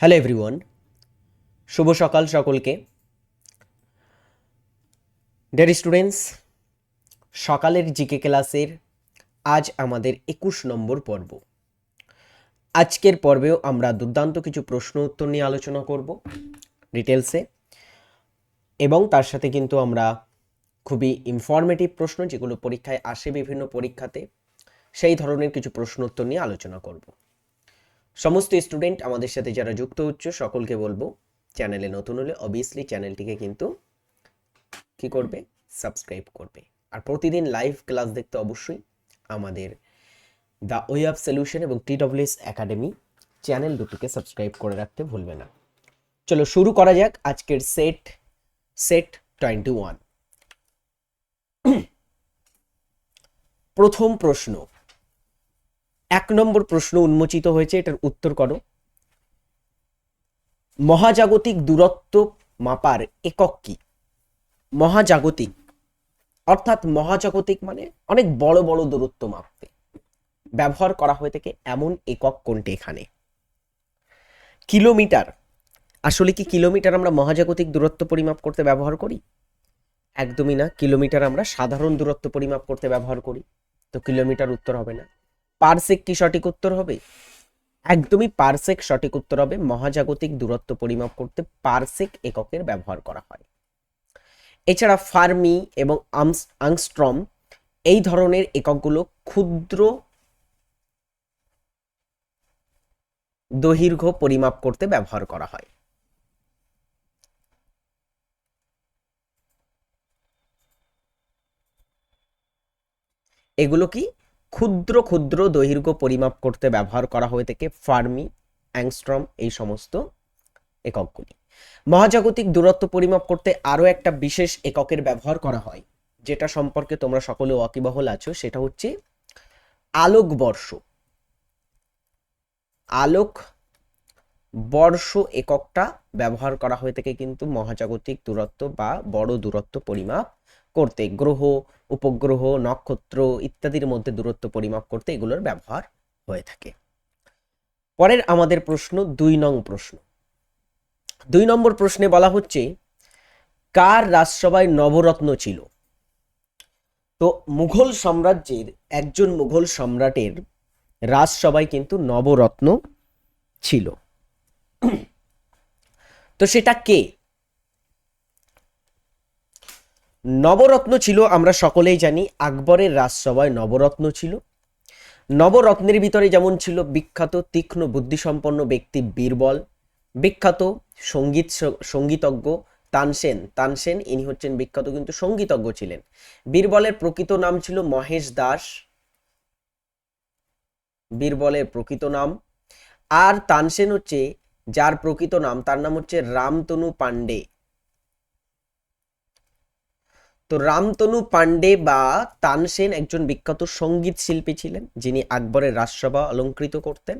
Hello everyone শুভ সকাল সকলকে। Dear students সকালের জিকে ক্লাসের আজ আমাদের একুশ নম্বর পর্ব। আজকের পর্বেও আমরা দুর্দান্ত কিছু প্রশ্ন উত্তর নিয়ে আলোচনা করব ডিটেলসে এবং তার সাথে কিন্তু আমরা খুবই ইনফরমেটিভ প্রশ্ন যেগুলো পরীক্ষায় আসে বিভিন্ন পরীক্ষাতে, সেই ধরনের কিছু প্রশ্ন উত্তর নিয়ে আলোচনা করব। সমস্ত স্টুডেন্ট আমাদের সাথে যারা যুক্ত হচ্ছে, সকলকে বলব চ্যানেলে নতুন হলে অবভিয়াসলি চ্যানেলটিকে কিন্তু কি করবে? সাবস্ক্রাইব করবে। আর প্রতিদিন লাইভ ক্লাস দেখতে অবশ্যই আমাদের দ্য ওয়ে অফ সলিউশন এবং টি টিডব্লিউএস একাডেমি চ্যানেল দুটিকে সাবস্ক্রাইব করে রাখতে ভুলবে না। চলো শুরু করা যাক আজকের সেট সেট টোয়েন্টি ওয়ান প্রথম প্রশ্ন এক নম্বর প্রশ্ন উন্মোচিত হয়েছে, এটার উত্তর করো। মহাজাগতিক দূরত্ব মাপার একক কি? মহাজাগতিক, অর্থাৎ মহাজাগতিক মানে অনেক বড় বড় দূরত্ব মাপতে। ব্যবহার করা হয়ে থাকে এমন একক কোনটি এখানে? কিলোমিটার, আসলে কি কিলোমিটার আমরা মহাজাগতিক দূরত্ব পরিমাপ করতে ব্যবহার করি? একদমই না, কিলোমিটার আমরা সাধারণ দূরত্ব পরিমাপ করতে ব্যবহার করি, তো কিলোমিটার উত্তর হবে না। পারসেক কি সঠিক উত্তর হবে? একদমই পারসেক সঠিক উত্তর হবে। মহাজাগতিক দূরত্ব পরিমাপ করতে পারসেক এককের ব্যবহার করা হয়। এছাড়া ফার্মি এবং আংস্ট্রম এই ধরনের এককগুলো ক্ষুদ্র দৈর্ঘ্য পরিমাপ করতে ব্যবহার করা হয়। এগুলো কি? ক্ষুদ্র ক্ষুদ্র দৈর্ঘ্য পরিমাপ করতে ব্যবহার করা হয়ে থাকে ফার্মি, অ্যাংস্ট্রম এই সমস্ত এককগুলি। মহাজাগতিক দূরত্ব পরিমাপ করতে আরও একটা বিশেষ এককের ব্যবহার করা হয়, যেটা সম্পর্কে তোমরা সকলে ওয়াকিবহল আছো, সেটা হচ্ছে আলোকবর্ষ। আলোক বর্ষ এককটা ব্যবহার করা হয়ে থাকে কিন্তু মহাজাগতিক দূরত্ব বা বড় দূরত্ব পরিমাপ করতে, গ্রহ, উপগ্রহ, নক্ষত্র ইত্যাদির মধ্যে দূরত্ব পরিমাপ করতে এগুলোর ব্যবহার হয়ে থাকে। পরের আমাদের প্রশ্ন, দুই নং প্রশ্ন। দুই নম্বর প্রশ্নে বলা হচ্ছে, কার রাজসভায় নবরত্ন ছিল? তো মুঘল সাম্রাজ্যের, একজন মুঘল সম্রাটের রাজসভায় কিন্তু নবরত্ন ছিল। তো সেটা কে? নবরত্ন ছিল, আমরা সকলেই জানি আকবরের রাজসভায় নবরত্ন ছিল। নবরত্নের ভিতরে যেমন ছিল বিখ্যাত, তীক্ষ্ণ, বুদ্ধিসম্পন্ন ব্যক্তি বীরবল, বিখ্যাত সংগীত সঙ্গীতজ্ঞ তানসেন তানসেন ইনি হচ্ছেন বিখ্যাত কিন্তু সঙ্গীতজ্ঞ ছিলেন। বীরবলের প্রকৃত নাম ছিল মহেশ দাস। বীরবলের প্রকৃত নাম। আর তানসেন হচ্ছে, যার প্রকৃত নাম, তার নাম হচ্ছে রামতনু পান্ডে তো রামতনু পান্ডে বা তানসেন একজন বিখ্যাত সংগীত শিল্পী ছিলেন, যিনি আকবরের রাজসভা অলঙ্কৃত করতেন।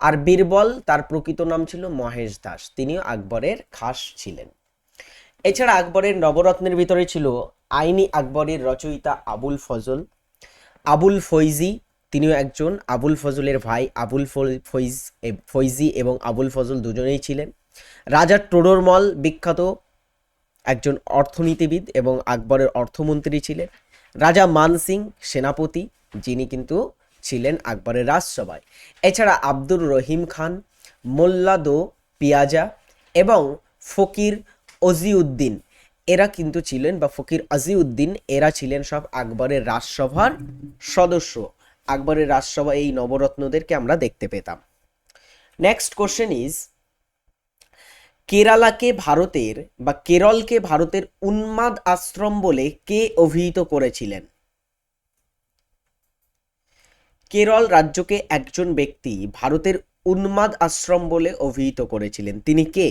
আর বীরবল, তার প্রকৃত নাম ছিল মহেশ দাস, তিনিও আকবরের খাস ছিলেন। এছাড়া আকবরের নবরত্নের ভিতরে ছিল আইনি আকবরের রচয়িতা আবুল ফজল, আবুল ফৈজি, তিনিও একজন আবুল ফজলের ভাই, আবুল ফৈজ ফৈজি এবং আবুল ফজল দুজনেই ছিলেন। রাজা টোডরমল বিখ্যাত একজন অর্থনীতিবিদ এবং আকবরের অর্থমন্ত্রী ছিলেন। রাজা মানসিং সেনাপতি, যিনি কিন্তু ছিলেন আকবরের রাজসভায়। এছাড়া আব্দুর রহিম খান মোল্লা দো পিয়াজা এবং ফকির অজিউদ্দিন। এরা কিন্তু ছিলেন বা ফকির আজিউদ্দিন এরা ছিলেন সব আকবরের রাজসভার সদস্য। আকবরের রাজসভা এই নবরত্নদেরকে আমরা দেখতে পেতাম। নেক্সট কোশ্চেন ইজ কেরালাকে ভারতের বা কেরলকে ভারতের উন্মাদ আশ্রম বলে কে অভিহিত করেছিলেন? কেরল রাজ্যকে একজন ব্যক্তি ভারতের উন্মাদ আশ্রম বলে অভিহিত করেছিলেন। তিনি কে?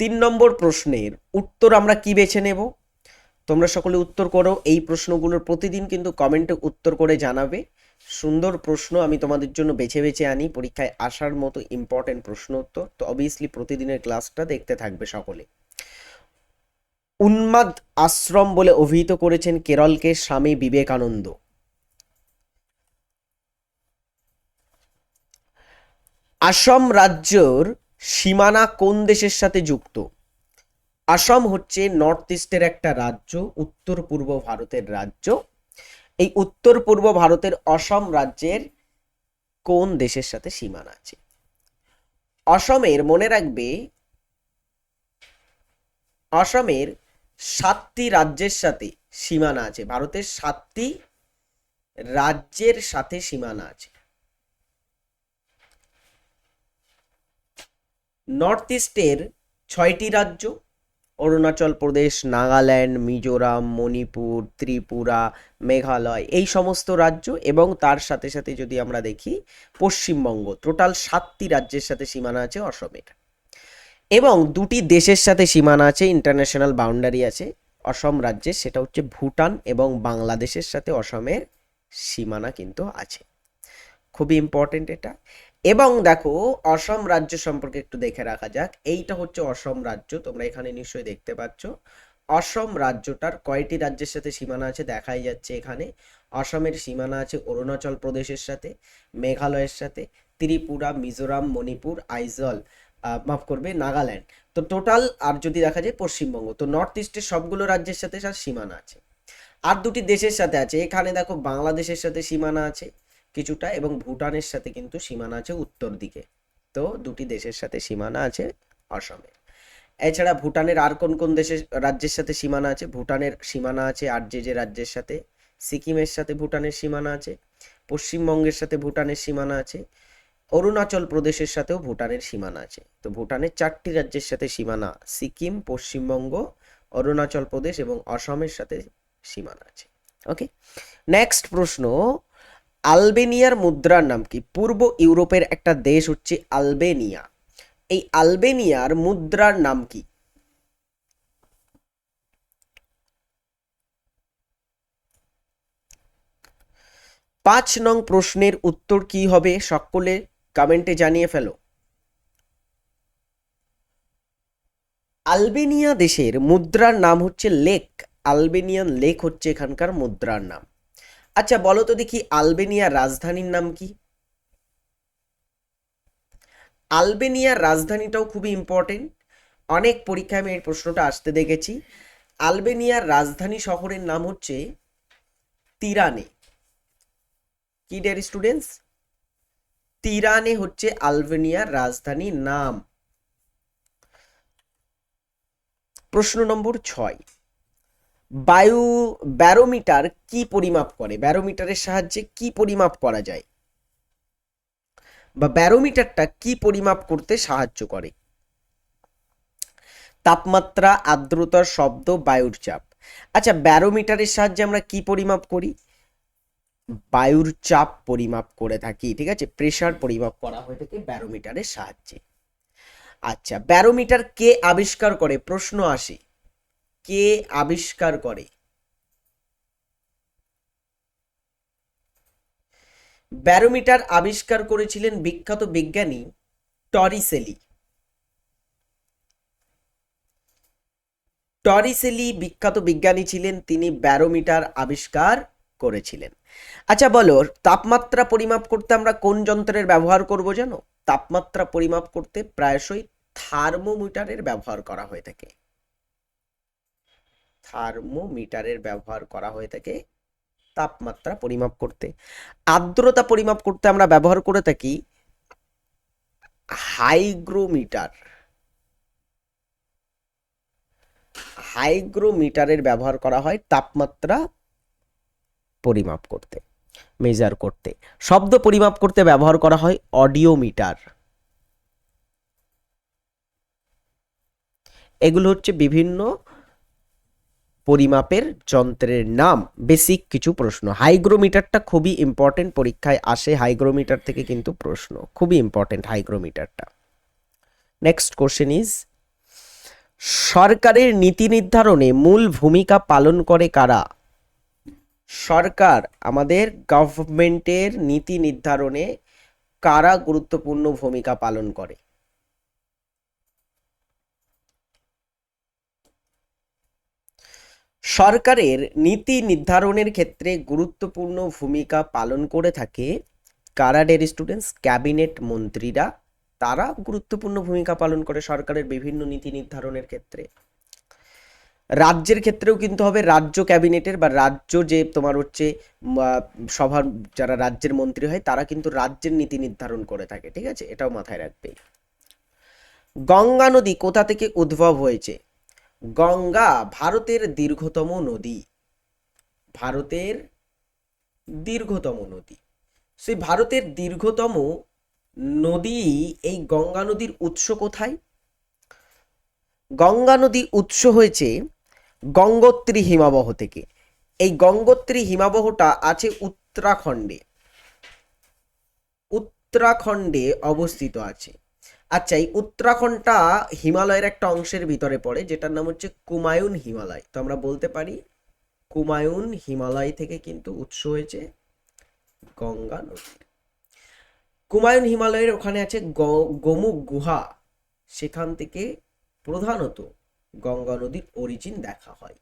তিন নম্বর প্রশ্নের উত্তর আমরা কি বেছে নেব? তোমরা সকলে উত্তর করো। এই প্রশ্নগুলোর প্রতিদিন কিন্তু কমেন্টে উত্তর করে জানাবে। সুন্দর প্রশ্ন আমি তোমাদের জন্য বেছে বেছে আনি। পরীক্ষায় আসার মতো ইম্পর্টেন্ট প্রশ্ন উত্তর তো অবভিয়াসলি প্রতিদিনের ক্লাসটা দেখতে থাকবে সকলে। উন্মাদ আশ্রম বলে অভিহিত করেছেন কেরলকে স্বামী বিবেকানন্দ। আসাম রাজ্যর সীমানা কোন দেশের সাথে যুক্ত? আসাম হচ্ছে নর্থ ইস্টের একটা রাজ্য উত্তর পূর্ব ভারতের রাজ্য। এই উত্তর পূর্ব ভারতের অসম রাজ্যের কোন দেশের সাথে সীমানা আছে? অসমের, মনে রাখবে, অসমের সাতটি রাজ্যের সাথে সীমানা আছে। ভারতের সাতটি রাজ্যের সাথে সীমানা আছে। নর্থ ইস্টের ছয়টি রাজ্য অরুণাচল প্রদেশ, নাগাল্যান্ড, মিজোরাম, মণিপুর, ত্রিপুরা, মেঘালয় এই সমস্ত রাজ্য এবং তার সাথে সাথে যদি আমরা দেখি পশ্চিমবঙ্গ, টোটাল সাতটি রাজ্যের সাথে সীমানা আছে অসমের এবং দুটি দেশের সাথে সীমানা আছে ইন্টারন্যাশনাল বাউন্ডারি আছে, অসম রাজ্যের, সেটা হচ্ছে ভুটান এবং বাংলাদেশের সাথে অসমের সীমানা কিন্তু আছে। খুবই ইম্পর্টেন্ট এটা। এবং দেখো, অসম রাজ্য সম্পর্কে একটু দেখে রাখা যাক। এইটা হচ্ছে অসম রাজ্য, তোমরা এখানে নিশ্চয়ই দেখতে পাচ্ছ। অসম রাজ্যটার কয়টি রাজ্যের সাথে সীমানা আছে দেখাই যাচ্ছে এখানে। অসমের সীমানা আছে অরুণাচল প্রদেশের সাথে, মেঘালয়ের সাথে, ত্রিপুরা, মিজোরাম, মণিপুর, আইজল মাফ করবে, নাগাল্যান্ড। তো টোটাল আর যদি দেখা যায় পশ্চিমবঙ্গ, তো নর্থ ইস্টের সবগুলো রাজ্যের সাথে সীমানা আছে। আর দুটি দেশের সাথে আছে, এখানে দেখো বাংলাদেশের সাথে সীমানা আছে কিছুটা এবং ভুটানের সাথে কিন্তু সীমানা আছে উত্তর দিকে। তো দুটি দেশের সাথে সীমানা আছে অসমের। এছাড়া ভুটানের আর কোন কোন দেশের রাজ্যের সাথে সীমানা আছে? ভুটানের সীমানা আছে আর যে যে রাজ্যের সাথে। সিকিমের সাথে ভুটানের সীমানা আছে। পশ্চিমবঙ্গের সাথে ভুটানের সীমানা আছে। অরুণাচল প্রদেশের সাথেও ভুটানের সীমানা আছে। তো ভুটানের চারটি রাজ্যের সাথে সীমানা সিকিম, পশ্চিমবঙ্গ, অরুণাচল প্রদেশ এবং অসমের সাথে সীমানা আছে। ওকে নেক্সট প্রশ্ন আলবেনিয়ার মুদ্রার নাম কি? পূর্ব ইউরোপের একটা দেশ হচ্ছে আলবেনিয়া। এই আলবেনিয়ার মুদ্রার নাম কি? পাঁচ নং প্রশ্নের উত্তর কি হবে? সকলে কমেন্টে জানিয়ে ফেলো। আলবেনিয়া দেশের মুদ্রার নাম হচ্ছে লেক। আলবেনিয়ান লেক হচ্ছে এখানকার মুদ্রার নাম। আচ্ছা বলো তো দেখি আলবেনিয়ার রাজধানীর নাম কি? আলবেনিয়ার রাজধানীটাও খুবই ইম্পর্টেন্ট অনেক পরীক্ষায় আমি এই প্রশ্নটা আসতে দেখেছি। আলবেনিয়ার রাজধানী শহরের নাম হচ্ছে তিরানে। কি ডিয়ার স্টুডেন্টস তিরানে হচ্ছে আলবেনিয়ার রাজধানীর নাম। প্রশ্ন নম্বর ছয়। বায়ু, ব্যারোমিটার কি পরিমাপ করে? ব্যারোমিটারের সাহায্যে কি পরিমাপ করা যায়? বা ব্যারোমিটারটা কি পরিমাপ করতে সাহায্য করে? তাপমাত্রা আর্দ্রতা শব্দ, বায়ুর চাপ। আচ্ছা ব্যারোমিটারের সাহায্যে আমরা কি পরিমাপ করি? বায়ুর চাপ পরিমাপ করে থাকি, ঠিক আছে? প্রেসার পরিমাপ করা হয়ে থাকে ব্যারোমিটারের সাহায্যে। আচ্ছা ব্যারোমিটার কে আবিষ্কার করে? প্রশ্ন আসে। কে আবিষ্কার করে? ব্যারোমিটার আবিষ্কার করেছিলেন বিখ্যাত বিজ্ঞানী টরিসেলি। টরিসেলি বিখ্যাত বিজ্ঞানী ছিলেন, তিনি ব্যারোমিটার আবিষ্কার করেছিলেন। আচ্ছা বলো, তাপমাত্রা পরিমাপ করতে আমরা কোন যন্ত্রের ব্যবহার করব জানো? তাপমাত্রা পরিমাপ করতে প্রায়শই থার্মোমিটারের ব্যবহার করা হয়ে থাকে। থার্মোমিটারের ব্যবহার করা হয়ে থাকে তাপমাত্রা পরিমাপ করতে। আর্দ্রতা পরিমাপ করতে আমরা ব্যবহার করে থাকি হাইগ্রোমিটার। হাইগ্রোমিটারের ব্যবহার করা হয় তাপমাত্রা পরিমাপ করতে মেজার করতে। শব্দ পরিমাপ করতে ব্যবহার করা হয় অডিওমিটার। এগুলো হচ্ছে বিভিন্ন পরিমাপের যন্ত্রের নাম। বেসিক কিছু প্রশ্ন। হাইগ্রোমিটারটা খুবই ইম্পর্টেন্ট পরীক্ষায় আসে। হাইগ্রোমিটার থেকে কিন্তু প্রশ্ন। খুবই ইম্পর্টেন্ট হাইগ্রোমিটারটা নেক্সট কোশ্চেন ইজ সরকারের নীতি নির্ধারণে মূল ভূমিকা পালন করে কারা? সরকার, আমাদের গভর্নমেন্টের নীতি নির্ধারণে কারা গুরুত্বপূর্ণ ভূমিকা পালন করে? সরকারের নীতি নির্ধারণের ক্ষেত্রে গুরুত্বপূর্ণ ভূমিকা পালন করে থাকে কারা ডের স্টুডেন্টস ক্যাবিনেট মন্ত্রীরা। তারা গুরুত্বপূর্ণ ভূমিকা পালন করে সরকারের বিভিন্ন নীতি নির্ধারণের ক্ষেত্রে। রাজ্যের ক্ষেত্রেও কিন্তু হবে রাজ্য ক্যাবিনেটের বা রাজ্য যে তোমার হচ্ছে সভার যারা রাজ্যের মন্ত্রী হয়, তারা কিন্তু রাজ্যের নীতি নির্ধারণ করে থাকে, ঠিক আছে? এটাও মাথায় রাখবে। গঙ্গা নদী কোথা থেকে উদ্ভব হয়েছে? গঙ্গা ভারতের দীর্ঘতম নদী। ভারতের দীর্ঘতম নদী। সেই ভারতের দীর্ঘতম নদী, এই গঙ্গা নদীর উৎস কোথায়? গঙ্গা নদী উৎস হয়েছে গঙ্গোত্রী হিমাবহ থেকে। এই গঙ্গোত্রী হিমাবহটা আছে উত্তরাখণ্ডে। উত্তরাখণ্ডে অবস্থিত আছে। আচ্ছা এই উত্তরাখণ্ডটা হিমালয়ের একটা অংশের ভিতরে পড়ে, যেটার নাম হচ্ছে কুমায়ুন হিমালয়। তো আমরা বলতে পারি, কুমায়ুন হিমালয় থেকে কিন্তু উৎস হয়েছে গঙ্গা নদীর। কুমায়ুন হিমালয়ের ওখানে আছে গোমুখ গুহা। সেখান থেকে প্রধানত গঙ্গা নদীর অরিজিন দেখা হয়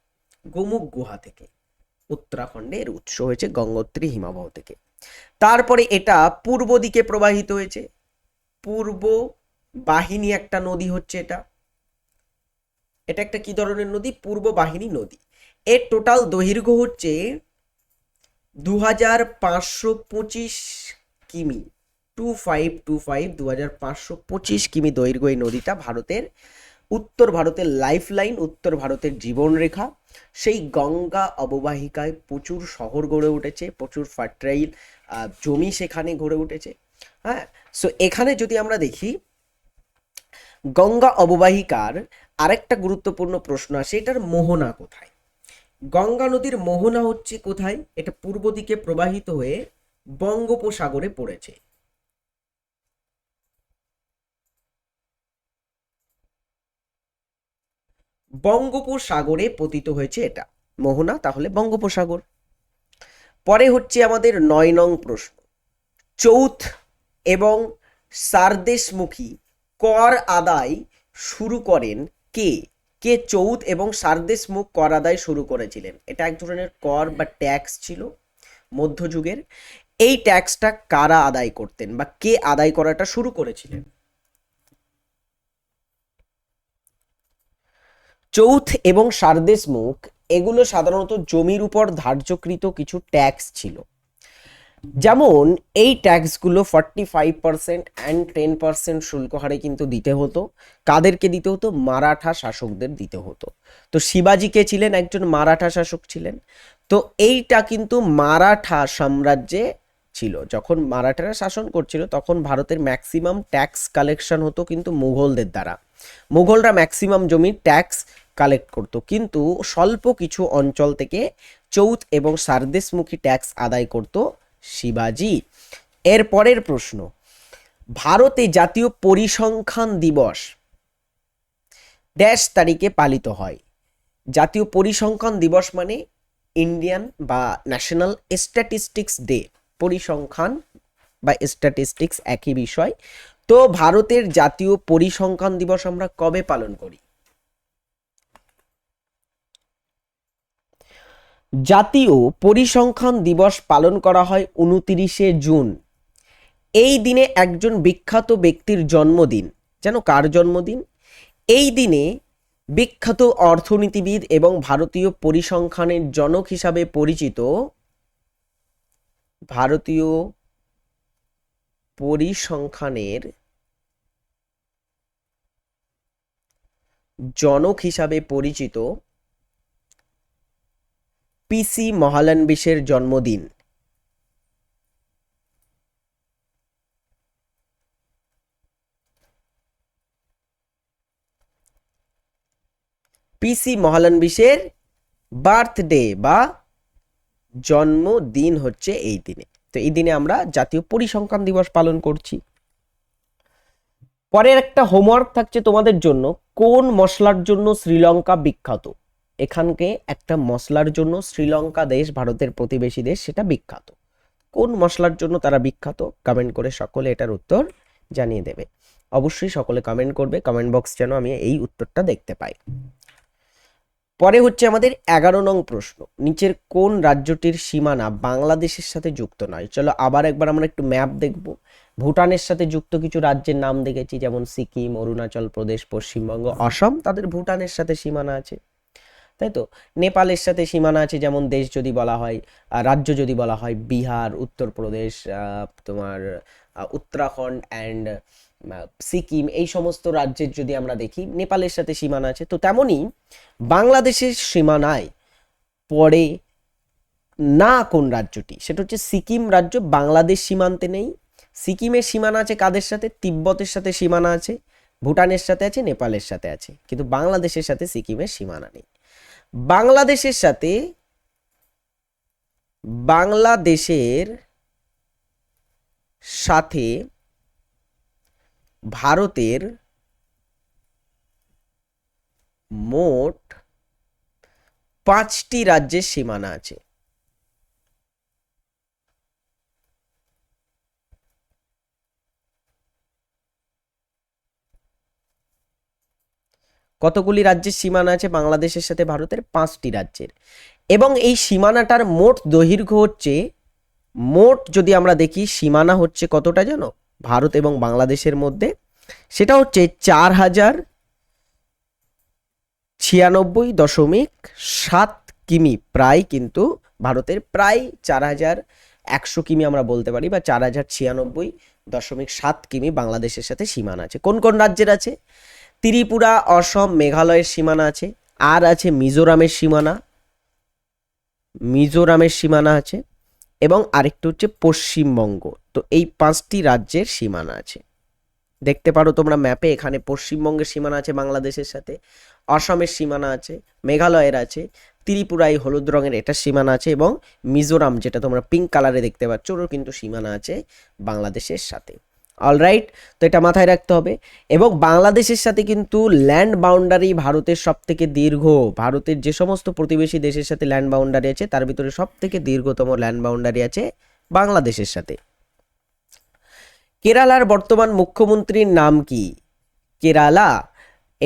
গোমুখ গুহা থেকে। উত্তরাখণ্ডে এর উৎস হয়েছে গঙ্গোত্রী হিমাবহ থেকে। তারপরে এটা পূর্ব দিকে প্রবাহিত হয়েছে। পূর্ব বাহিনী একটা নদী হচ্ছে এটা। এটা একটা কি ধরনের নদী? পূর্ব বাহিনী নদী। এর টোটাল দৈর্ঘ্য হচ্ছে দু হাজার পাঁচশো পঁচিশ কিমি। টু ফাইভ টু ফাইভ দু হাজার পাঁচশো পঁচিশ কিমি দৈর্ঘ্য এই নদীটা ভারতের, উত্তর ভারতের লাইফ লাইন উত্তর ভারতের জীবনরেখা। সেই গঙ্গা অববাহিকায় প্রচুর শহর গড়ে উঠেছে, প্রচুর ফার্টাইল জমি সেখানে গড়ে উঠেছে। হ্যাঁ সো এখানে যদি আমরা দেখি গঙ্গা অববাহিকার আরেকটা গুরুত্বপূর্ণ প্রশ্ন আসে, এটার মোহনা কোথায়? গঙ্গা নদীর মোহনা হচ্ছে কোথায়? এটা পূর্ব দিকে প্রবাহিত হয়ে বঙ্গোপসাগরে পড়েছে। বঙ্গোপসাগরে পতিত হয়েছে এটা। মোহনা, তাহলে বঙ্গোপসাগর। পরে হচ্ছে আমাদের নয় নং প্রশ্ন। চৌথ এবং সারদেশমুখী কর আদায় শুরু করেন কে? কে চৌথ এবং সারদেশমুখ কর আদায় শুরু করেছিলেন। এটা এক ধরনের কর বা ট্যাক্স ছিল মধ্যযুগের। এই ট্যাক্সটা কারা আদায় করতেন বা কে আদায় করাটা শুরু করেছিলেন? চৌথ এবং সারদেশমুখ এগুলো সাধারণত জমির উপর ধার্যকৃত কিছু ট্যাক্স ছিল। যেমন এই ট্যাক্সগুলো forty five percent and ten percent শুল্ক হারে কিন্তু দিতে হতো। কাদেরকে দিতে হতো? মারাঠা শাসকদের দিতে হতো। তো শিবাজি কে ছিলেন? একজন মারাঠা শাসক ছিলেন। তো এইটা কিন্তু মারাঠা সাম্রাজ্যে ছিল। যখন মারাঠারা শাসন করছিল, তখন ভারতের ম্যাক্সিমাম ট্যাক্স কালেকশন হতো কিন্তু মুঘলদের দ্বারা। মুঘলরা ম্যাক্সিমাম জমির ট্যাক্স কালেক্ট করতো। কিন্তু স্বল্প কিছু অঞ্চল থেকে চৌথ এবং সারদেশমুখী ট্যাক্স আদায় করত শিবাজি। এর পরের প্রশ্ন, ভারতে জাতীয় পরিসংখ্যান দিবস ড্যাশ তারিখে পালিত হয়। জাতীয় পরিসংখ্যান দিবস মানে ইন্ডিয়ান বা ন্যাশনাল স্ট্যাটিস্টিক্স ডে, পরিসংখ্যান বা স্ট্যাটিস্টিক্স একই বিষয়। তো ভারতের জাতীয় পরিসংখ্যান দিবস আমরা কবে পালন করি? জাতীয় পরিসংখ্যান দিবস পালন করা হয় উনতিরিশে জুন। এই দিনে একজন বিখ্যাত ব্যক্তির জন্মদিন। যেন কার জন্মদিন? এই দিনে বিখ্যাত অর্থনীতিবিদ এবং ভারতীয় পরিসংখ্যানের জনক হিসাবে পরিচিত ভারতীয় পরিসংখ্যানের জনক হিসাবে পরিচিত পিসি মহালানবিশের জন্মদিন। পিসি মহালানবিশের বার্থডে বা জন্মদিন হচ্ছে এই দিনে। তো এই দিনে আমরা জাতীয় পরিসংখ্যান দিবস পালন করছি। পরের একটা হোমওয়ার্ক থাকছে তোমাদের জন্য, কোন মশলার জন্য শ্রীলঙ্কা বিখ্যাত? এখানকে একটা মশলার জন্য শ্রীলঙ্কা দেশ, ভারতের প্রতিবেশী দেশ, সেটা বিখ্যাত। কোন মশলার জন্য তারা বিখ্যাত? কমেন্ট করে সকলে এটার উত্তর জানিয়ে দেবে। অবশ্যই সকলে কমেন্ট করবে কমেন্ট বক্স যেন আমি এই উত্তরটা দেখতে পাই। পরে হচ্ছে আমাদের এগারো নং প্রশ্ন। নিচের কোন রাজ্যটির সীমানা বাংলাদেশের সাথে যুক্ত নয়? চলো আবার একবার আমরা একটু ম্যাপ দেখব। ভুটানের সাথে যুক্ত কিছু রাজ্যের নাম দেখেছি, যেমন সিকিম, অরুণাচল প্রদেশ, পশ্চিমবঙ্গ, অসম। তাদের ভুটানের সাথে সীমানা আছে। তাই তো? নেপালের সাথে সীমানা আছে যেমন দেশ যদি বলা হয় রাজ্য যদি বলা হয়, বিহার, উত্তরপ্রদেশ তোমার উত্তরাখণ্ড অ্যান্ড সিকিম, এই সমস্ত রাজ্যের যদি আমরা দেখি, নেপালের সাথে সীমানা আছে। তো তেমনই বাংলাদেশের সীমানায় পড়ে না কোন রাজ্যটি? সেটা হচ্ছে সিকিম রাজ্য, বাংলাদেশ সীমান্তে নেই। সিকিমের সীমানা আছে কাদের সাথে? তিব্বতের সাথে সীমানা আছে, ভুটানের সাথে আছে, নেপালের সাথে আছে। কিন্তু বাংলাদেশের সাথে সিকিমের সীমানা নেই। বাংলাদেশের সাথে বাংলাদেশের সাথে ভারতের মোট পাঁচটি রাজ্যের সীমানা আছে। কতগুলি রাজ্যের সীমানা আছে? বাংলাদেশের সাথে ভারতের পাঁচটি রাজ্যের। এবং এই সীমানাটার মোট দৈর্ঘ্য হচ্ছে, মোট যদি আমরা দেখি, সীমানা হচ্ছে কতটা জানো? ভারত এবং বাংলাদেশের মধ্যে। সেটা হচ্ছে চার হাজার ছিয়ানব্বই দশমিক সাত কিমি প্রায়, কিন্তু ভারতের প্রায় চার হাজার একশো কিমি আমরা বলতে পারি, বা চার হাজার ছিয়ানব্বই দশমিক সাত কিমি বাংলাদেশের সাথে সীমানা আছে। কোন কোন রাজ্যের আছে? ত্রিপুরা, অসম, মেঘালয়ের সীমানা আছে। আর আছে মিজোরামের সীমানা। মিজোরামের সীমানা আছে এবং আরেকটা হচ্ছে পশ্চিমবঙ্গ। তো এই পাঁচটি রাজ্যের সীমানা আছে। দেখতে পারো তোমরা ম্যাপে এখানে পশ্চিমবঙ্গের সীমানা আছে বাংলাদেশের সাথে, অসমের সীমানা আছে, মেঘালয়ের আছে, ত্রিপুরায় হলুদ রঙের এটা সীমানা আছে এবং মিজোরাম যেটা তোমরা পিঙ্ক কালারে দেখতে পাচ্ছ, ওরও কিন্তু সীমানা আছে বাংলাদেশের সাথে। অলরাইট তো এটা মাথায় রাখতে হবে। এবং বাংলাদেশের সাথে কিন্তু ল্যান্ড বাউন্ডারি ভারতের সব থেকে দীর্ঘ। ভারতের যে সমস্ত প্রতিবেশী দেশের সাথে ল্যান্ড বাউন্ডারি আছে, তার ভিতরে সব থেকে দীর্ঘতম ল্যান্ড বাউন্ডারি আছে বাংলাদেশের সাথে। কেরালার বর্তমান মুখ্যমন্ত্রীর নাম কি? কেরালা।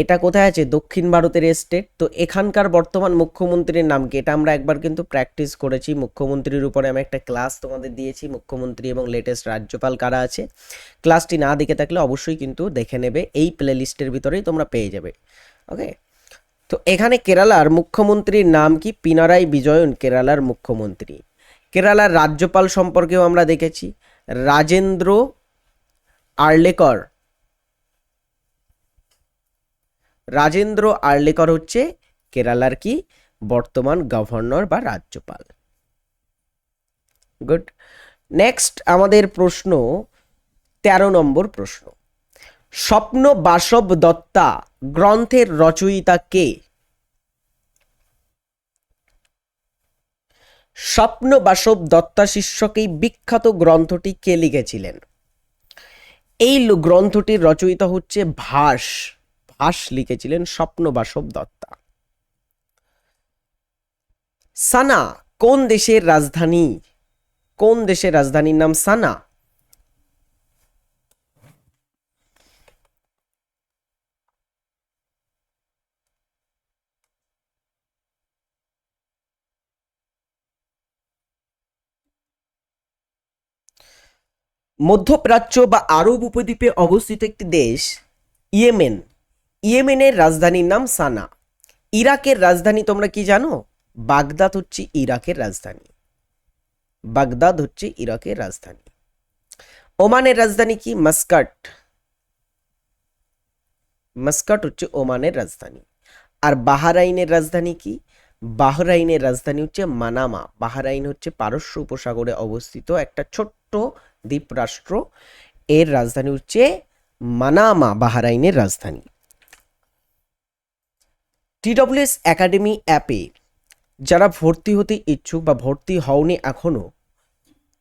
এটা কোথায় আছে? দক্ষিণ ভারতের স্টেট তো এখানকার বর্তমান মুখ্যমন্ত্রীর নাম কি? এটা আমরা একবার কিন্তু প্র্যাকটিস করেছি। মুখ্যমন্ত্রীর উপরে আমি একটা ক্লাস তোমাদের দিয়েছি, মুখ্যমন্ত্রী এবং লেটেস্ট রাজ্যপাল কারা আছে? ক্লাসটি না দেখে থাকলে অবশ্যই কিন্তু দেখে নেবে। এই প্লে লিস্টের ভিতরেই তোমরা পেয়ে যাবে। ওকে তো এখানে কেরালার মুখ্যমন্ত্রীর নাম কি? পিনারাই বিজয়ন, কেরালার মুখ্যমন্ত্রী। কেরালার রাজ্যপাল সম্পর্কেও আমরা দেখেছি। রাজেন্দ্র আর্লেকর রাজেন্দ্র আর্লেকর হচ্ছে কেরালার কি? বর্তমান গভর্নর বা রাজ্যপাল। গুড। নেক্সট আমাদের প্রশ্ন, তেরো নম্বর প্রশ্ন। স্বপ্ন বাসব দত্তা গ্রন্থের রচয়িতা কে? স্বপ্ন বাসব দত্তা শীর্ষক এই বিখ্যাত গ্রন্থটি কে লিখেছিলেন? এই গ্রন্থটির রচয়িতা হচ্ছে ভাস। ভাস লিখেছিলেন স্বপ্ন বাসব দত্তা। সানা, কোন দেশের রাজধানী? কোন দেশের রাজধানীর নাম সানা? মধ্যপ্রাচ্য বা আরব উপদ্বীপে অবস্থিত একটি দেশ, ইয়েমেন। ইয়েমেনের রাজধানীর নাম সানা। ইরাকের রাজধানী তোমরা কি জানো? বাগদাদ হচ্ছে ইরাকের রাজধানী। বাগদাদ হচ্ছে ইরাকের রাজধানী। ওমানের রাজধানী কি? মাস্কাট। মাস্কাট হচ্ছে ওমানের রাজধানী। আর বাহারাইনের রাজধানী কি? বাহরাইনের রাজধানী হচ্ছে মানামা। বাহরাইন হচ্ছে পারস্য উপসাগরে অবস্থিত একটা ছোট্ট দ্বীপরাষ্ট্র। এর রাজধানী হচ্ছে মানামা, বাহরাইনের রাজধানী। টিডব্লিউএস একাডেমি অ্যাপে যারা ভর্তি হতে ইচ্ছুক বা ভর্তি হওনি এখনও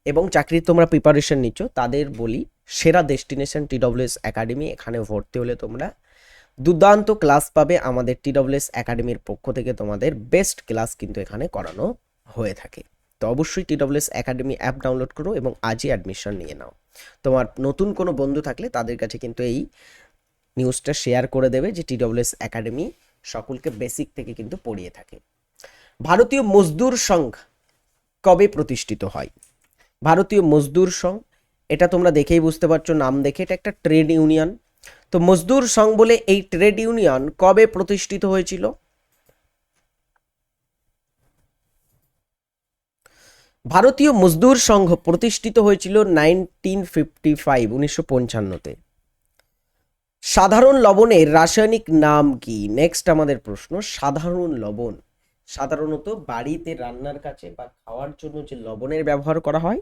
এবং চাকরির তোমরা প্রিপারেশন নিচ্ছ, তাদের বলি সেরা ডেস্টিনেশন টিডব্লিউএস একাডেমি। এখানে ভর্তি হলে তোমরা দুর্দান্ত ক্লাস পাবে। আমাদের টিডব্লিউএস একাডেমির পক্ষ থেকে তোমাদের বেস্ট ক্লাস কিন্তু এখানে করানো হয়ে থাকে। তো অবশ্যই টিডব্লিউএস একাডেমি অ্যাপ ডাউনলোড করো এবং আজই অ্যাডমিশন নিয়ে নাও। তোমার নতুন কোনো বন্ধু থাকলে তাদের কাছে কিন্তু এই নিউজটা শেয়ার করে দেবে যে টিডব্লিউএস একাডেমি সকলকে বেসিক থেকে কিন্তু পড়িয়ে থাকে। ভারতীয় মজদুর সংঘ কবে প্রতিষ্ঠিত হয়? ভারতীয় মজদুর সংঘ, এটা তোমরা দেখেই বুঝতে পারছ, নাম দেখে এটা একটা ট্রেড ইউনিয়ন তো মজদুর সংঘ বলে এই ট্রেড ইউনিয়ন কবে প্রতিষ্ঠিত হয়েছিল? ভারতীয় মজদুর সংঘ প্রতিষ্ঠিত হয়েছিল নাইনটিন ফিফটি ফাইভ উনিশশো পঞ্চান্নতে। সাধারণ লবণের রাসায়নিক নাম কি? নেক্সট আমাদের প্রশ্ন, সাধারণ লবণ। সাধারণত বাড়িতে রান্নার কাছে বা খাওয়ার জন্য যে লবণের ব্যবহার করা হয়,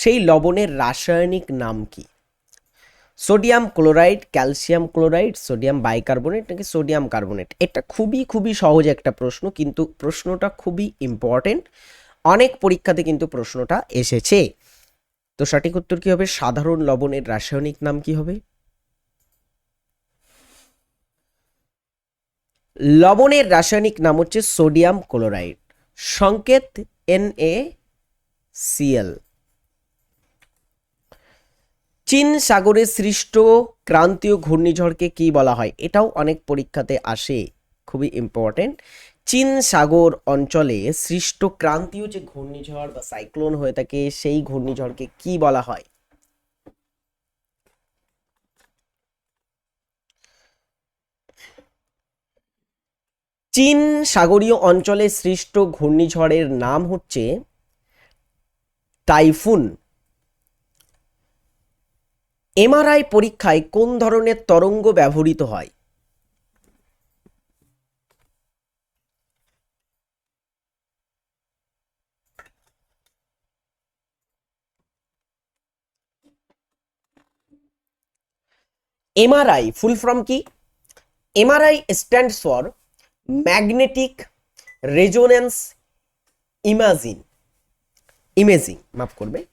সেই লবণের রাসায়নিক নাম কি? Sodium chloride, calcium chloride, sodium bicarbonate নাকি সোডিয়াম কার্বনেট? এটা খুবই খুবই সহজ একটা প্রশ্ন, কিন্তু প্রশ্নটা খুবই ইম্পর্টেন্ট অনেক পরীক্ষাতে কিন্তু প্রশ্নটা এসেছে। তো সঠিক উত্তর কী হবে? সাধারণ লবণের রাসায়নিক নাম কি হবে? লবণের রাসায়নিক নাম হচ্ছে সোডিয়াম ক্লোরাইড। সংকেত এন এ সিএল চীন সাগরে সৃষ্ট ক্রান্তীয় ঘূর্ণিঝড়কে কি বলা হয়? এটাও অনেক পরীক্ষাতে আসে, খুবই ইম্পর্টেন্ট চীন সাগর অঞ্চলে সৃষ্ট ক্রান্তীয় যে ঘূর্ণিঝড় বা সাইক্লোন হয়ে থাকে, সেই ঘূর্ণিঝড়কে কি বলা হয়? চীন সাগরীয় অঞ্চলে সৃষ্ট ঘূর্ণিঝড়ের নাম হচ্ছে টাইফুন। এমআরআই পরীক্ষায় কোন ধরনের তরঙ্গ ব্যবহৃত হয়? এমআরআই ফুল ফর্ম কি? MRI stands for magnetic resonance imagine imaging মাফ করবে।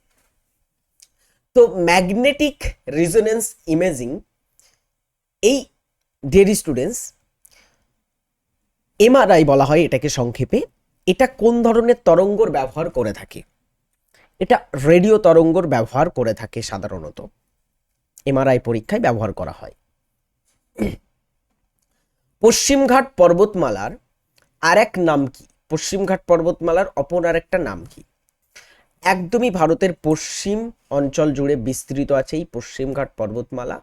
তো ম্যাগনেটিক রেজোনেন্স ইমেজিং এই ডেরি স্টুডেন্টস এমআরআই বলা হয় এটাকে সংক্ষেপে। এটা কোন ধরনের তরঙ্গর ব্যবহার করে থাকে? এটা রেডিও তরঙ্গর ব্যবহার করে থাকে সাধারণত। এমআরআই পরীক্ষায় ব্যবহার করা হয়। পশ্চিমঘাট পর্বতমালার আর এক নাম কি? পশ্চিমঘাট পর্বতমালার অপর আর একটা নাম কি? একদমই ভারতের পশ্চিম অঞ্চল জুড়ে বিস্তৃত আছে এই পশ্চিমঘাট পর্বতমালা,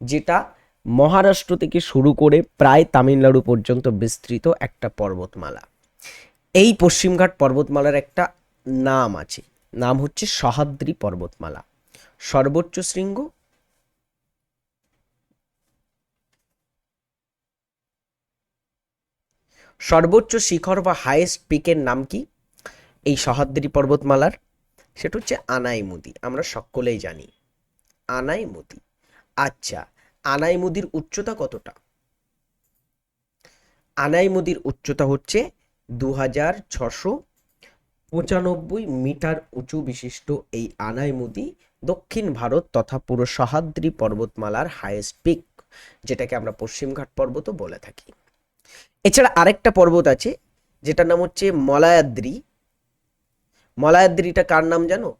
যেটা মহারাষ্ট্র থেকে শুরু করে প্রায় তামিলনাড়ু পর্যন্ত বিস্তৃত একটা পর্বতমালা। এই পশ্চিমঘাট পর্বতমালার একটা নাম আছে, নাম হচ্ছে সহাদ্রি পর্বতমালা। সর্বোচ্চ শৃঙ্গ সর্বোচ্চ শিখর বা হাইয়েস্ট পিকের নাম কি? এই সহাদ্রি পর্বতমালার। সেটা হচ্ছে আনাইমুদি, আমরা সকলেই জানি। আনাইমুদি। আচ্ছা আনাইমুদির উচ্চতা কতটা? আনাইমুদির উচ্চতা হচ্ছে দু হাজার ছশো পঁচানব্বই মিটার উঁচু বিশিষ্ট এই আনাইমুদি দক্ষিণ ভারত তথা পুরো সহাদ্রি পর্বতমালার হায়েস্ট পিক যেটাকে আমরা পশ্চিমঘাট পর্বতও বলে থাকি। এছাড়া আরেকটা পর্বত আছে, যেটার নাম হচ্ছে মলায়াদ্রি। মলায়াদ্রিটা কার নাম জানো?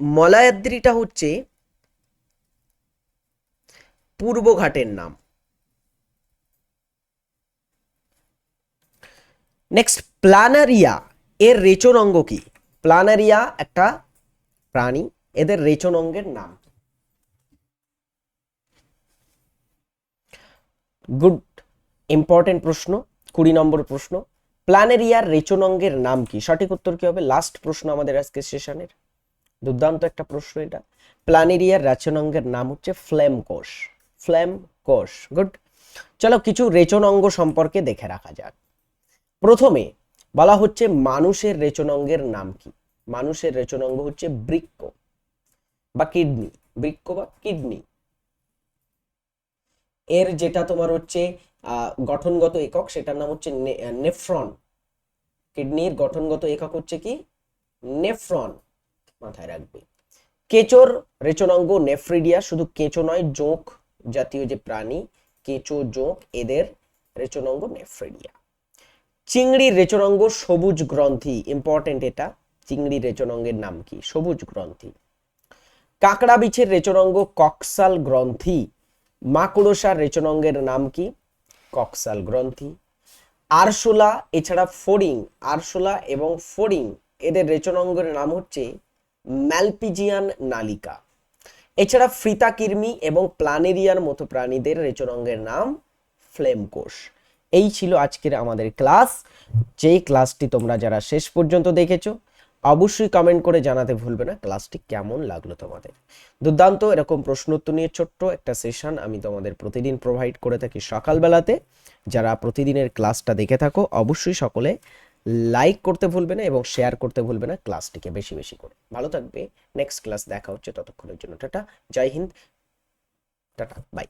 মলায়াদ্রিটা হচ্ছে পূর্বঘাটের নাম। নেক্সট প্লানারিয়া, এর রেচন অঙ্গ কি? প্লানারিয়া একটা প্রাণী, এদের রেচন অঙ্গের নাম। গুড ইম্পর্টেন্ট প্রশ্ন, কুড়ি নম্বর প্রশ্ন প্ল্যানেরিয়ার রেচন অঙ্গের নাম কি? সঠিক উত্তর কি হবে? লাস্ট প্রশ্ন আমাদের আজকে সেশনের। দুর্দান্ত একটা প্রশ্ন এটা। প্ল্যানেরিয়ার রেচন অঙ্গের নাম হচ্ছে ফ্লেম কোষ। ফ্লেম কোষ, গুড। চলো কিছু রেচন অঙ্গ সম্পর্কে দেখে রাখা যাক। প্রথমে বলা হচ্ছে মানুষের রেচন অঙ্গের নাম কি? মানুষের রেচন অঙ্গ হচ্ছে বৃক্ক বা কিডনি। বৃক্ক বা কিডনি। এর যেটা তোমার হচ্ছে গঠনগত একক, সেটার নাম হচ্ছে নেফ্রন। কিডনির গঠনগত একক হচ্ছে কি? নেফ্রন মাথায় রাখবে। কেঁচোর রেচনাঙ্গ নেফ্রিডিয়া শুধু কেঁচো নয়, জোঁক জাতীয় যে প্রাণী, কেঁচো, জোঁক, এদের রেচনাঙ্গ নেফ্রিডিয়া। চিংড়ির রেচনাঙ্গ সবুজ গ্রন্থি ইম্পর্টেন্ট এটা, চিংড়ির রেচনাঙ্গের নাম কি? সবুজ গ্রন্থি। কাঁকড়া বিছের রেচনাঙ্গ কক্সাল গ্রন্থি, মাকড়সার রেচনাঙ্গের নাম কি? কক্সাল গ্রন্থি। আরশোলা, এছাড়া ফড়িং আরশোলা এবং ফড়িং এদের রেচনাঙ্গের নাম হচ্ছে ম্যালপিজিয়ান নালিকা। এছাড়া ফ্রিতা কির্মি এবং প্লানেরিয়ার মতো প্রাণীদের রেচনাঙ্গের নাম ফ্লেম কোষ এই ছিল আজকের আমাদের ক্লাস। যেই ক্লাসটি তোমরা যারা শেষ পর্যন্ত দেখেছ অবশ্যই কমেন্ট করে জানাতে ভুলবে না। ক্লাসটি কেমন লাগল তোমাদের? দুর্দান্ত, এরকম প্রশ্ন উত্তর নিয়ে ছোট্ট একটা সেশন আমি তোমাদের প্রতিদিন প্রোভাইড করে থাকি সকালবেলাতে। যারা প্রতিদিনের ক্লাসটা দেখে থাকো, অবশ্যই সকলে লাইক করতে ভুলবে না এবং শেয়ার করতে ভুলবে না ক্লাসটিকে বেশি বেশি করে। ভালো থাকবে নেক্সট ক্লাস দেখা হচ্ছে, ততক্ষণের জন্য টাটা, জয় হিন্দ, টাটা বাই